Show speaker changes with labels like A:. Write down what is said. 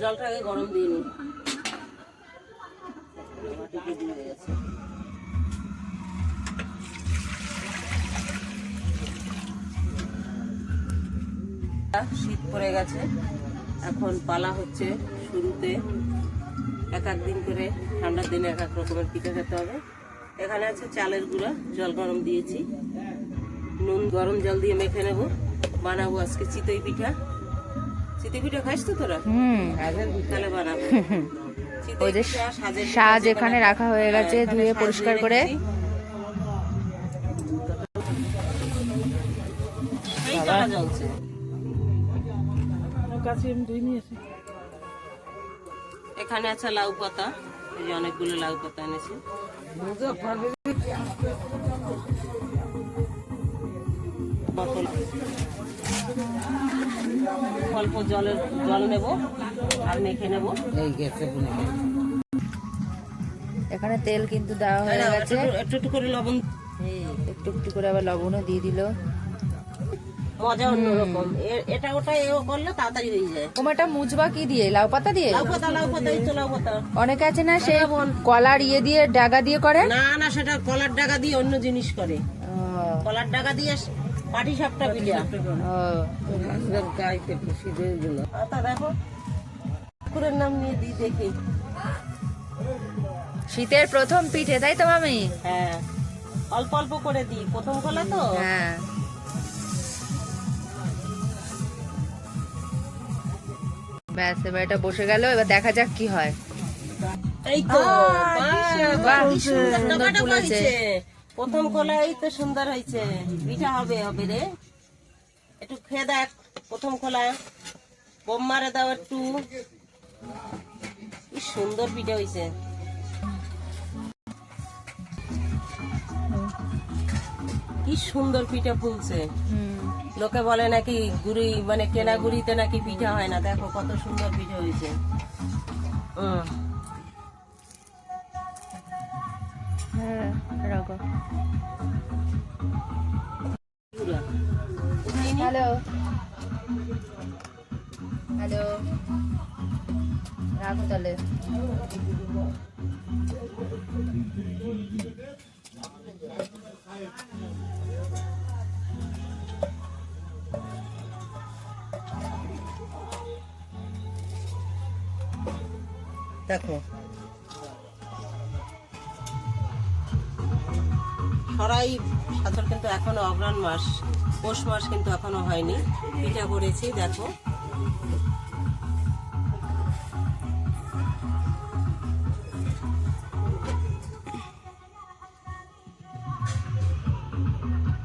A: জলটা আগে গরম দিয়ে শীত পড়ে গেছে। এখন পালা হচ্ছে শুরুতে। এক এক দিন করে ঠান্ডার দিনে এক এক রকমের পিঠা খেতে হবে। এখানে আছে চালের গুঁড়া, জল গরম দিয়েছি। নুন গরম জল দিয়ে মেখে নেব। বানাবো আজকে চিতই পিঠা। চিতই পিঠা খাইস তো তোরা?
B: হুম।
A: তাহলে বানাবো।
B: ওই যে সাজ এখানে রাখা হয়ে গেছে ধুয়ে পরিষ্কার করে।
A: এখানে আছে লাউ পাতা। যে অনেকগুলো লাউ পাতা এনেছি। বোতল। অল্প জলের জল নেব আর মেখে নেব।
B: এখানে তেল কিন্তু দেওয়া হয়ে গেছে
A: একটু একটু একটু করে লবণ।
B: একটু একটু করে আবার লবণও দিয়ে দিল।
A: মজা অন্যরকম। এটা ওটা এও করলে তাড়াতাড়ি হয়ে যায়।
B: মুজবা কি দিয়ে? লাউ পাতা দিয়ে?
A: লাউ পাতা লাউ পাতা এই তো লাউ পাতা।
B: অনেকে আছে না সে কলার ইয়ে দিয়ে ডাগা দিয়ে করে?
A: না না সেটা কলার ডাগা দিয়ে অন্য জিনিস করে। কলার ডাগা দিয়ে পাটি সাপটা পিঠা গাইতে দেখো ঠাকুরের নাম নিয়ে দিই দেখি।
B: শীতের প্রথম পিঠে তাই তো মামি?
A: হ্যাঁ অল্প অল্প করে দিই। প্রথম কলা তো?
B: হ্যাঁ। ব্যাস এবার এটা বসে গেল এবার দেখা যাক কি হয়।
A: এই তো
B: বাহ,
A: বাহ, সুন্দর
B: ফুলেছে।
A: প্রথম কলা এই তো সুন্দর হয়েছে। পিঠা হবে হবে রে। একটু খেয়ে দেখ প্রথম কলা বোম মারে দাও একটু। কি সুন্দর পিঠা হয়েছে। কি সুন্দর পিঠা ফুলছে। লোকে বলে নাকি গুড়ি মানে কেনা গুড়িতে নাকি পিঠা হয় না। দেখো কত সুন্দর পিঠা হয়েছে। হুম।
B: রাখো
A: গুড়া। উঠাই নি?
B: হ্যালো হ্যালো রাখো তাহলে
A: দেখো সরাই সাথর কিন্তু এখনও অগ্রাণ মাস পৌষ মাস কিন্তু এখনও হয়নি। পিঠা করেছি দেখো।